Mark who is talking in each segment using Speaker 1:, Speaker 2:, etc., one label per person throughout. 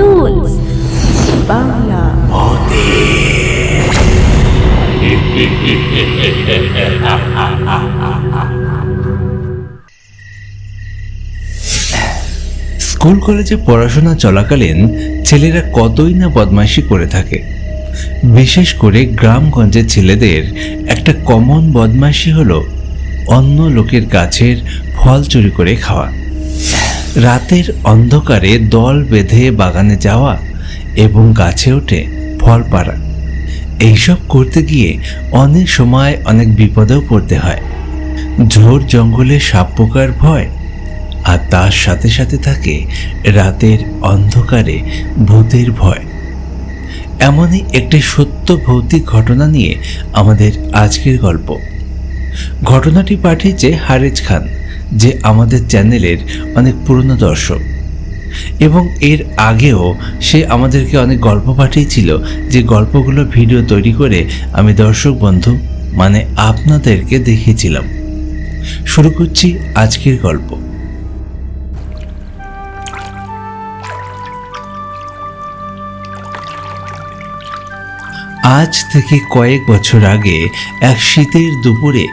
Speaker 1: Tools Bangla
Speaker 2: school কলেজে পড়াশোনা চলাকালীন ছেলেরা কতই না বদমাইশি করে থাকে। বিশেষ করে গ্রামগঞ্জের ছেলেদের একটা কমন বদমাইশি হলো অন্য লোকের গাছের ফল চুরি করে খাওয়া। রাতের অন্ধকারে দল বেঁধে বাগানে যাওয়া এবং গাছে ওঠে ফল পাড়া। এইসব করতে গিয়ে অনেক সময় অনেক বিপদেও পড়তে হয়। ঝোর জঙ্গলে সাপ পোকার ভয়। আর তার সাথে সাথে থাকে রাতের অন্ধকারে ভূতের ভয়। এমনই একটি সত্য ভৌতিক ঘটনা নিয়ে আমাদের আজকের গল্প। ঘটনাটি পাঠিয়েছে হারেজ খান। যে আমাদের চ্যানেলের অনেক পুরনো দর্শক। এবং এর আগেও সে আমাদেরকে অনেক গল্প পাঠিয়েছিল, যে গল্পগুলো ভিডিও তৈরি করে আমি দর্শক বন্ধু মানে আপনাদেরকে দেখিয়েছিলাম। শুরু করছি আজকের গল্প। আজ থেকে কয়েক বছর আগে এক শীতের দুপুরে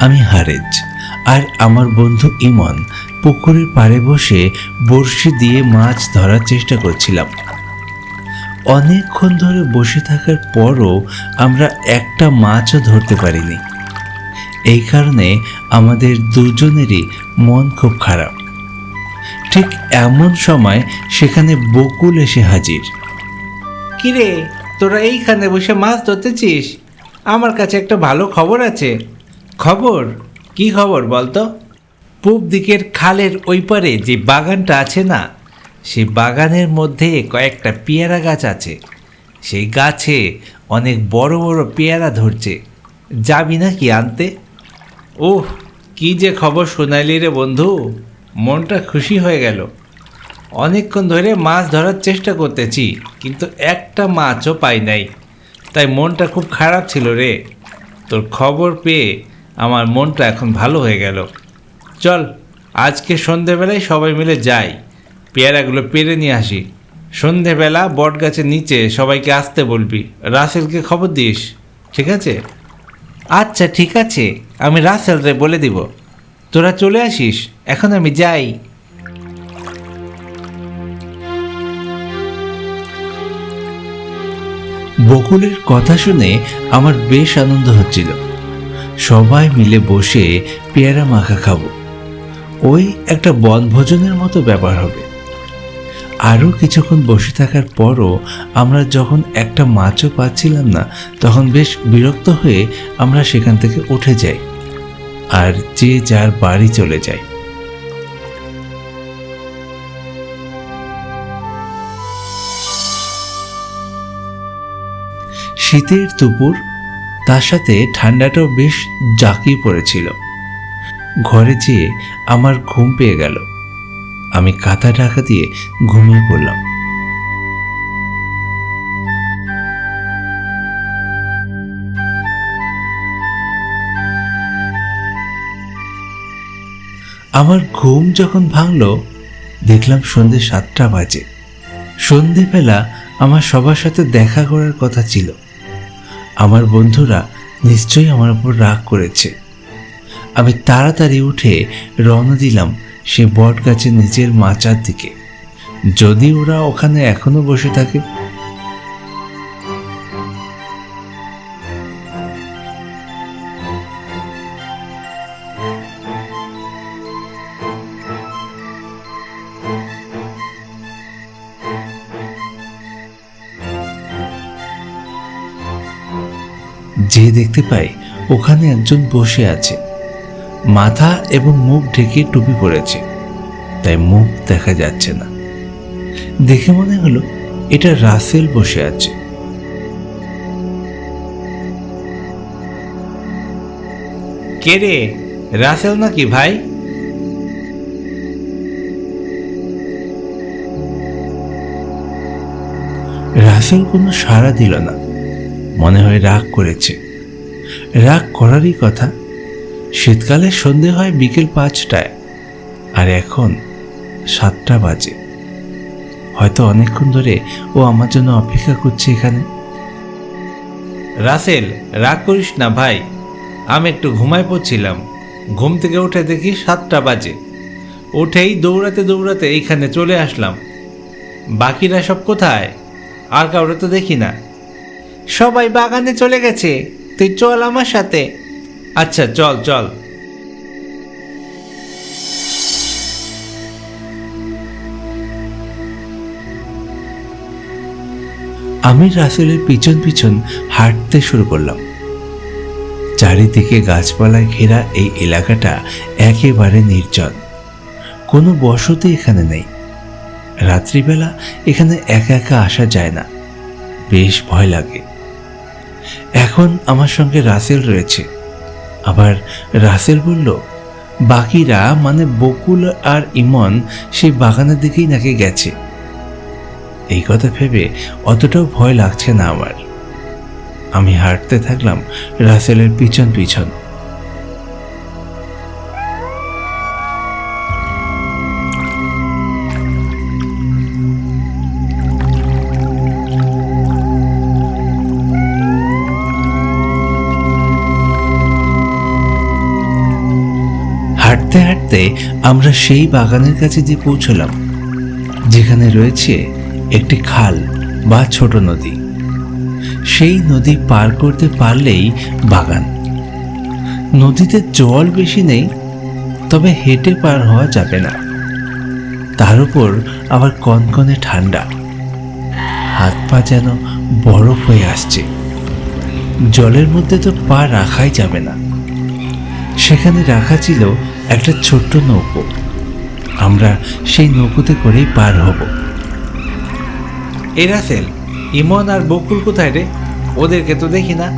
Speaker 2: আমি হারেজ আর আমার বন্ধু ইমন পুকুরের পাড়ে বসে বড়শি দিয়ে মাছ ধরার চেষ্টা করছিলাম। অনেকক্ষণ ধরে বসে থাকার পরও আমরা একটা মাছও ধরতে পারিনি। এই কারণে আমাদের দুজনেরই মন খুব খারাপ। ঠিক এমন সময় সেখানে বকুল এসে হাজির।
Speaker 3: কিরে, তোরা এইখানে বসে মাছ ধরতেছিস? আমার কাছে একটা ভালো খবর আছে। খবর? কি খবর বলতো? পূব দিকের খালের ওই পারে যে বাগানটা আছে না সেই বাগানের মধ্যে কয়েকটা পেয়ারা গাছ আছে। সেই গাছে অনেক বড় বড় পেয়ারা ধরছে। যাবি না কি আনতে? ওহ, কি যে খবর শোনাইলি রে বন্ধু, মনটা খুশি হয়ে গেল। অনেকক্ষণ ধরে মাছ ধরার চেষ্টা করতেছি, কিন্তু একটা মাছও পাই নাই। তাই মনটা খুব খারাপ ছিল রে। তোর খবর পেয়ে আমার মনটা এখন ভালো হয়ে গেল। চল, আজকে সন্ধেবেলায় সবাই মিলে যাই। পেয়ারাগুলো পেরে নিয়ে আসি। সন্ধেবেলা বট গাছের নিচে সবাইকে আসতে বলবি। রাসেলকে খবর দিস, ঠিক আছে? আচ্ছা ঠিক আছে। আমি রাসেলরে বলে দিব। তোরা চলে আসিস, এখন আমি যাই।
Speaker 2: বকুলের কথা শুনে আমার বেশ আনন্দ হচ্ছিল। সবাই মিলে বসে পেয়ারা মাখা খাব। ওই একটা বনভোজনের মতো ব্যাপার হবে। আরও কিছুক্ষণ বসে থাকার পরও আমরা যখন একটা মাছও পাচ্ছিলাম না, তখন বেশ বিরক্ত হয়ে আমরা সেখান থেকে উঠে যাই আর যে যার বাড়ি চলে যায় শীতের দুপুর তার সাথে ঠান্ডাটাও বেশ জাঁকিয়ে পড়েছিল। ঘরে যেয়ে আমার ঘুম পেয়ে গেল। আমি কাঁথা ঢাকা দিয়ে ঘুমিয়ে পড়লাম। আমার ঘুম যখন ভাঙলো, দেখলাম সন্ধে সাতটা বাজে। সন্ধেবেলা আমার সবার সাথে দেখা করার কথা ছিল। আমার বন্ধুরা নিশ্চয়ই আমার উপর রাগ করেছে। আমি তাড়াতাড়ি উঠে রওনা দিলাম সে বট গাছের নিচের মাচার দিকে। যদি ওরা ওখানে এখনও বসে থাকে যে দেখতে পাই ওখানে একজন বসে আছে। মাথা এবং মুখ ঢেকে টুপি পরেছে তাই মুখ দেখা যাচ্ছে না। দেখে মনে হলো এটা রাসেল বসে আছে।
Speaker 3: কে রে? রাসেল নাকি ভাই?
Speaker 2: রাসেল কোনো সাড়া দিল না মনে হয় রাগ করেছে। রাগ করারই কথা। শীতকালে সন্ধে হয় বিকেল পাঁচটায়, আর এখন সাতটা বাজে। হয়তো অনেকক্ষণ ধরে ও আমার জন্য অপেক্ষা করছে এখানে।
Speaker 3: রাসেল, রাগ করিস না ভাই। আমি একটু ঘুমায় পড়ছিলাম। ঘুম থেকে উঠে দেখি সাতটা বাজে। উঠেই দৌড়াতে দৌড়াতে এইখানে চলে আসলাম। বাকিরা সব কোথায়? আর কাউরে তো দেখি না। সবাই বাগানে চলে গেছে। তুই চল আমার সাথে। আচ্ছা চল চল।
Speaker 2: আমি রাসেলের পিছন পিছন হাঁটতে শুরু করলাম। চারিদিকে গাছপালায় ঘেরা এই এলাকাটা একেবারে নির্জন। কোনো বসতি এখানে নেই। রাত্রিবেলা এখানে একা একা আসা যায় না। বেশ ভয় লাগে। এখন আমার সঙ্গে রাসেল রয়েছে। আবার রাসেল বলল, বাকিরা মানে বকুল আর ইমন সেই বাগানের দিকেই নাকি গেছে? এই কথা ভেবে অতটাও ভয় লাগছে না আমার। আমি হাঁটতে থাকলাম রাসেলের পিছন পিছন। হাঁটতে আমরা সেই বাগানের কাছে যে পৌঁছলাম, যেখানে রয়েছে একটি খাল বা ছোট নদী। সেই নদী পার করতে পারলেই বাগান। নদীতে জল বেশি নেই, তবে হেঁটে পার হওয়া যাবে না। তার উপর আবার কনকনে ঠান্ডা। হাত পা যেন বরফ হয়ে আসছে। জলের মধ্যে তো পা রাখাই যাবে না। সেখানে রাখা ছিল একটা ছোট্ট নৌকো। আমরা সেই নৌকোতে করেই পার হব।
Speaker 3: এ রাসেল ইমন আর বকুল কোথায় রে? ওদেরকে তো দেখি না।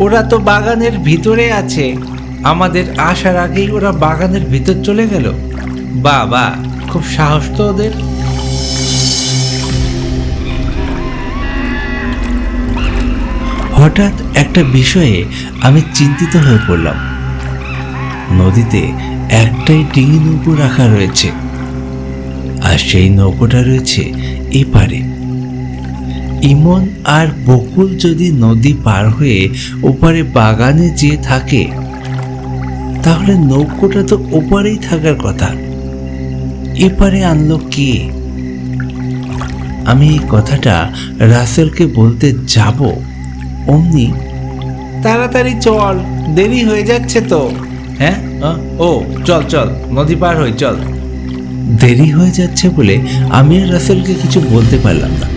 Speaker 3: ওরা তো বাগানের ভিতরে আছে। আমাদের আসার আগেই ওরা বাগানের ভিতর চলে গেল। বা বা খুব সাহস তো ওদের।
Speaker 2: হঠাৎ একটা বিষয়ে আমি চিন্তিত হয়ে পড়লাম। নদীতে একটাই ডিঙি নৌকো রাখা রয়েছে। আর সেই নৌকোটা রয়েছে এপারে। ইমন আর বকুল যদি নদী পার হয়ে ওপারে বাগানে যেয়ে থাকে, তাহলে নৌকোটা তো ওপারেই থাকার কথা। এপারে আনলো কে? আমি এই কথাটা রাসেলকে বলতে যাব। অমনি,
Speaker 3: তাড়াতাড়ি চল, দেরি হয়ে যাচ্ছে তো। হ্যাঁ? ও, চল চল, নদী পার হই, চল।
Speaker 2: দেরি হয়ে যাচ্ছে বলে আমি আর রাসেলকে কিছু বলতে পারলাম না।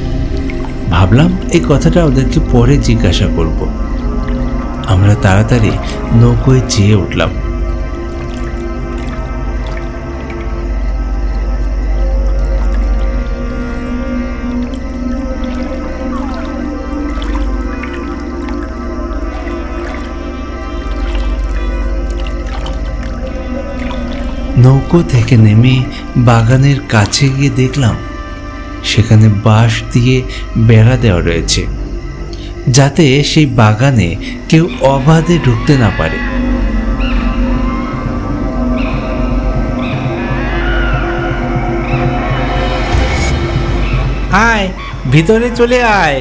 Speaker 2: ভাবলাম এই কথাটা ওদেরকে পরে জিজ্ঞাসা করব। আমরা তাড়াতাড়ি নৌকোয় চেয়ে উঠলাম। নৌকো থেকে নেমে বাগানের কাছে গিয়ে দেখলাম, সেখানে বাঁশ দিয়ে বেড়া দেওয়া রয়েছে, যাতে সেই বাগানে কেউ অবাধে ঢুকতে না পারে।
Speaker 3: আয়, ভিতরে চলে আয়।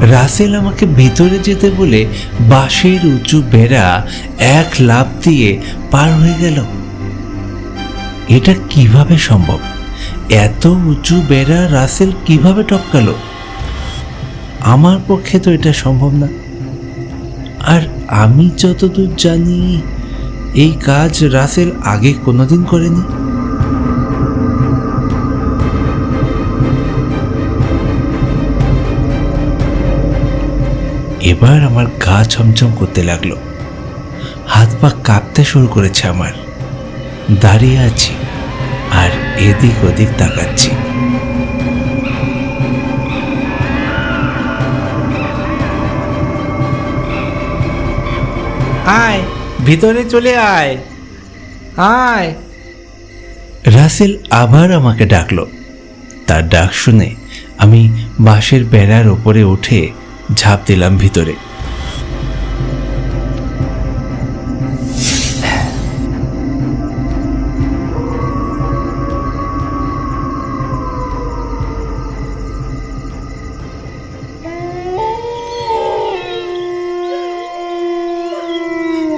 Speaker 2: রাসেল আমাকে ভিতরে যেতে বলে বাঁশের উঁচু বেড়া এক লাফ দিয়ে পার হয়ে গেল। এটা কীভাবে সম্ভব? এত উঁচু বেড়া রাসেল কীভাবে টপকালো? আমার পক্ষে তো এটা সম্ভব না। আর আমি যতদূর জানি, এই কাজ রাসেল আগে কোনোদিন করেনি। এবার আমার গা ছমছম করতে লাগল। হাত পা কাঁপতে শুরু করেছে আমার। দাঁড়িয়ে আছি আর এদিক ওদিক তাকাচ্ছি।
Speaker 3: আয় ভিতরে চলে আয়। আয়।
Speaker 2: রাসেল আবার আমাকে ডাকলো। তার ডাক শুনে আমি বাঁশের বেড়ার ওপরে উঠে ঝাঁপ দিলাম ভিতরে।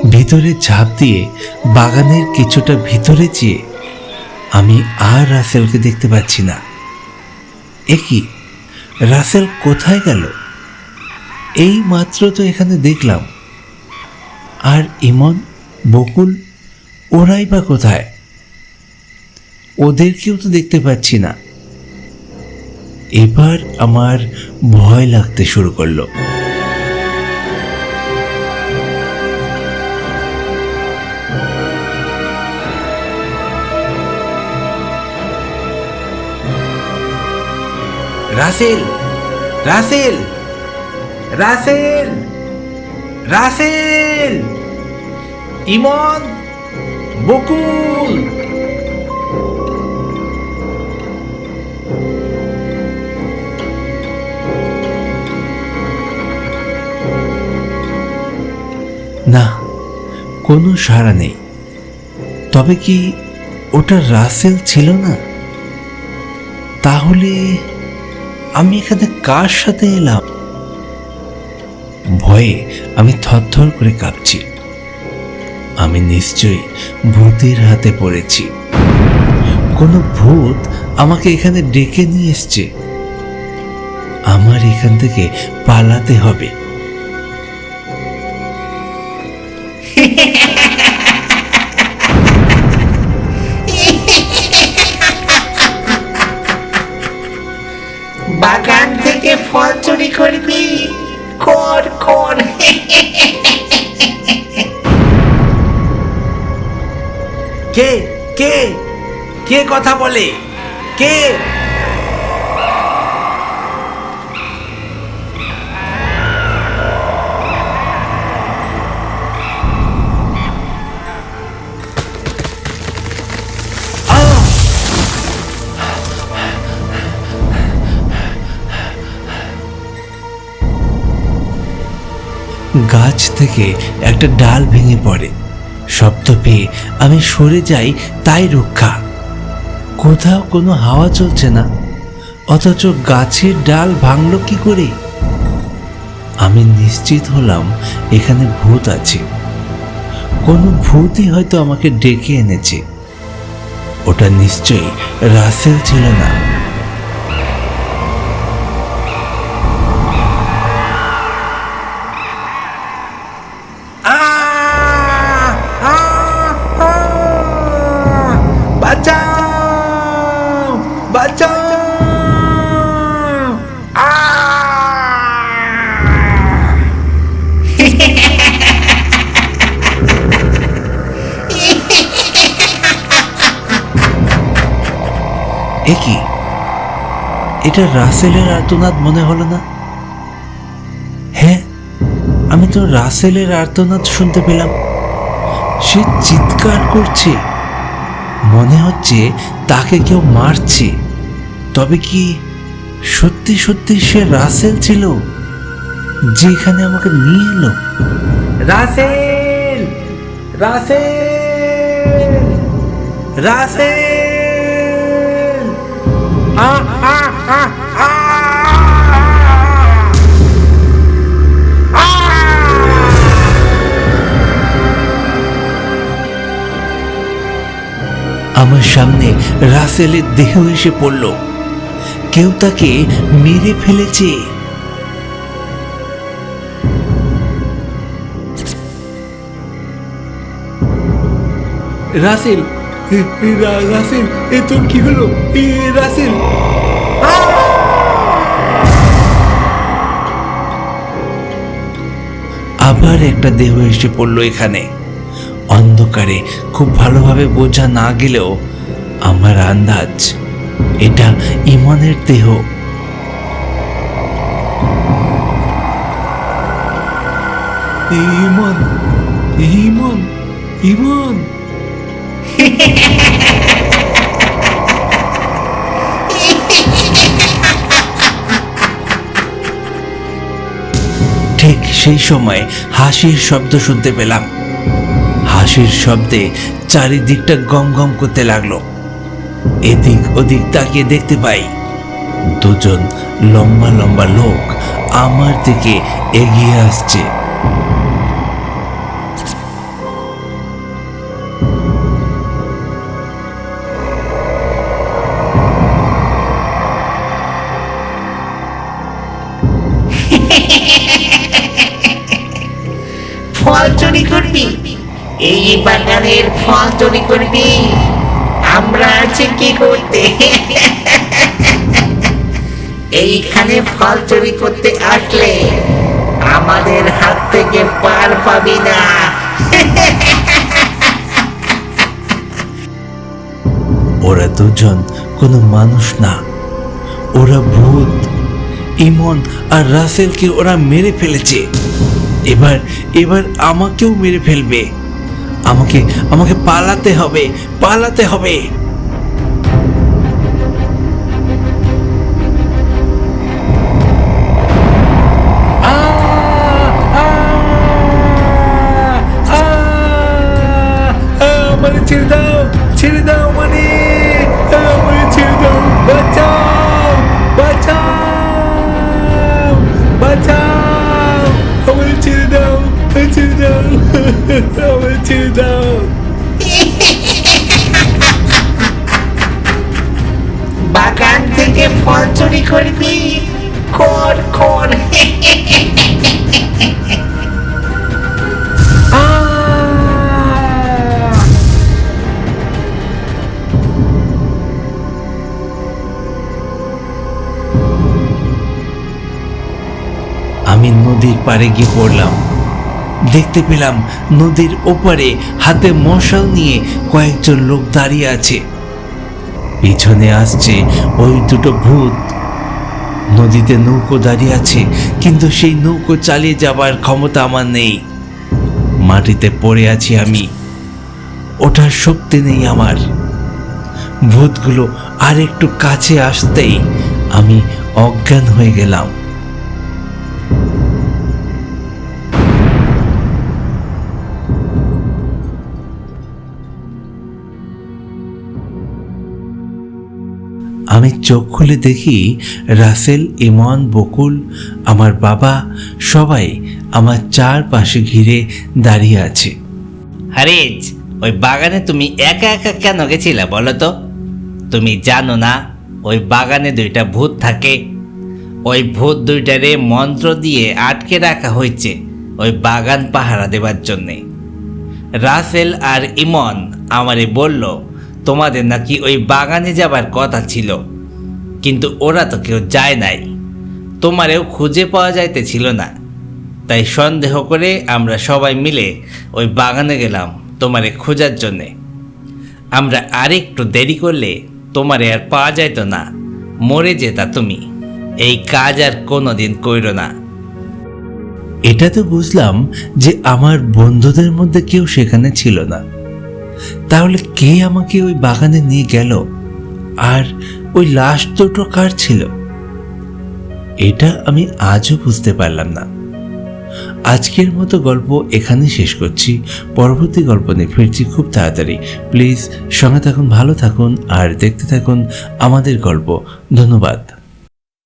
Speaker 2: ভিতরে ঝাঁপ দিয়ে বাগানের কিছুটা ভিতরে চেয়ে আমি আর রাসেলকে দেখতে পাচ্ছি না। একই রাসেল কোথায় গেল? এই মাত্র তো এখানে দেখলাম। আর ইমন, বকুল, ওরাই বা কোথায়? ওদেরকেও তো দেখতে পাচ্ছি না। এবার আমার ভয় লাগতে শুরু করল।
Speaker 3: রাসেল রাসেল! রাসেল রাসেল, ইমন বকুল।
Speaker 2: না, কোনো সাড়া নেই। তবে কি ওটা রাসেল ছিল না? তাহলে আমি এখানে কার সাথে এলাম? ভয়ে আমি থরথর করে কাঁপছি। আমি নিশ্চয়ই ভূতের হাতে পড়েছি। কোনো ভূত আমাকে এখানে ডেকে নিয়ে এসছে। আমার এখান থেকে পালাতে হবে।
Speaker 3: বাগান থেকে ফল চুরি করবি? কর কর কে কে কে কথা বলে? কে?
Speaker 2: গাছ থেকে একটা ডাল ভেঙে পড়ে। শব্দ পেয়ে আমি সরে যাই, তাই রক্ষা। কোথাও কোনো হাওয়া চলছে না, অথচ গাছের ডাল ভাঙলো কি করে? আমি নিশ্চিত হলাম এখানে ভূত আছে। কোনো ভূতই হয়তো আমাকে ডেকে এনেছে। ওটা নিশ্চয়ই রাসেল ছিল না। এটা রাসেলের আর্তনাদ মনে হলো না? হ্যাঁ আমি তো রাসেলের আর্তনাদ শুনতে পেলাম। সে চিৎকার করছে। মনে হচ্ছে তাকে কেউ মারছে। তবে কি সত্যি সত্যি সে রাসেল ছিল, যে এখানে আমাকে নিয়ে এলো?
Speaker 3: রাসেল! রাসেল! রাসেল! আ
Speaker 2: আমার সামনে রাসেলের দেহ এসে পড়ল। কেউ তাকে মেরে ফেলেছে।
Speaker 3: রাসেল রাসেল, এ তোর কি হলো? এ, রাসেল!
Speaker 2: আবার একটা দেহ এসে পড়ল এখানে। অন্ধকারে খুব ভালোভাবে বোঝা না গেলেও আমার আন্দাজ এটা ইমনের দেহ।
Speaker 3: ইমন ইমন ইমন।
Speaker 2: সেই সময় হাসির শব্দ শুনতে পেলাম। হাসির শব্দে চারিদিকটা গম গম করতে লাগল। এদিক ওদিক তাকিয়ে দেখতে পাই, দুজন লম্বা লম্বা লোক আমার দিকে এগিয়ে আসছে।
Speaker 4: ফল চুরি করবি? এই বাগানের ফল চুরি করবি? আমরা আছি কি করতে? এইখানে ফল চুরি করতে আসলে আমাদের হাত থেকে পার পাবি না।
Speaker 2: ওরা দুজন কোনো মানুষ না। ওরা ভূত, ইমন আর রাসেলকে ওরা মেরে ফেলেছে। এবার এবার আমাকেও মেরে ফেলবে। আমাকে আমাকে পালাতে হবে পালাতে হবে। পাড়ে গিয়ে পড়লাম। দেখতে পেলাম নদীর ওপারে হাতে মশাল নিয়ে কয়েকজন লোক দাঁড়িয়ে আছে। পিছনে আসছে ওই দুটো ভূত। নদীতে নৌকো দাঁড়িয়ে আছে, কিন্তু সেই নৌকো চালিয়ে যাবার ক্ষমতা আমার নেই। মাটিতে পড়ে আছি আমি। ওঠার শক্তি নেই আমার। ভূতগুলো আর একটু কাছে আসতেই আমি অজ্ঞান হয়ে গেলাম। আমি চোখ খুলে দেখি রাসেল ইমন বকুল, আমার বাবা সবাই আমার চারপাশে ঘিরে দাঁড়িয়ে আছে।
Speaker 5: হারিজ, ওই বাগানে তুমি একা একা কেন গেছিলে বলো তো? তুমি জানো না, ওই বাগানে দুইটা ভূত থাকে। ওই ভূত দুইটারে মন্ত্র দিয়ে আটকে রাখা হয়েছে ওই বাগান পাহারা দেবার জন্যে। রাসেল আর ইমন আমারে বলল, তোমাদের নাকি ওই বাগানে যাবার কথা ছিল। কিন্তু ওরা তো কেউ যায় নাই। তোমারেও খুঁজে পাওয়া যাইতেছিল না। তাই সন্দেহ করে আমরা সবাই মিলে ওই বাগানে গেলাম তোমারে খোঁজার জন্যে। আমরা আরেকটু দেরি করলে তোমারে আর পাওয়া যাইত না। মরে যেতা তুমি। এই কাজ আর কোনো দিন কইরো না।
Speaker 2: এটা তো বুঝলাম যে আমার বন্ধুদের মধ্যে কেউ সেখানে ছিল না। তাহলে কে আমাকে ওই বাগানে নিয়ে গেল? আর ওই লাশ দুটো কার ছিল? এটা আমি আজও বুঝতে পারলাম না। আজকের মতো গল্প এখানে শেষ করছি। পরবর্তী গল্প নিয়ে ফিরছি খুব তাড়াতাড়ি। প্লিজ সঙ্গে থাকুন, ভালো থাকুন, আর দেখতে থাকুন আমাদের গল্প। ধন্যবাদ।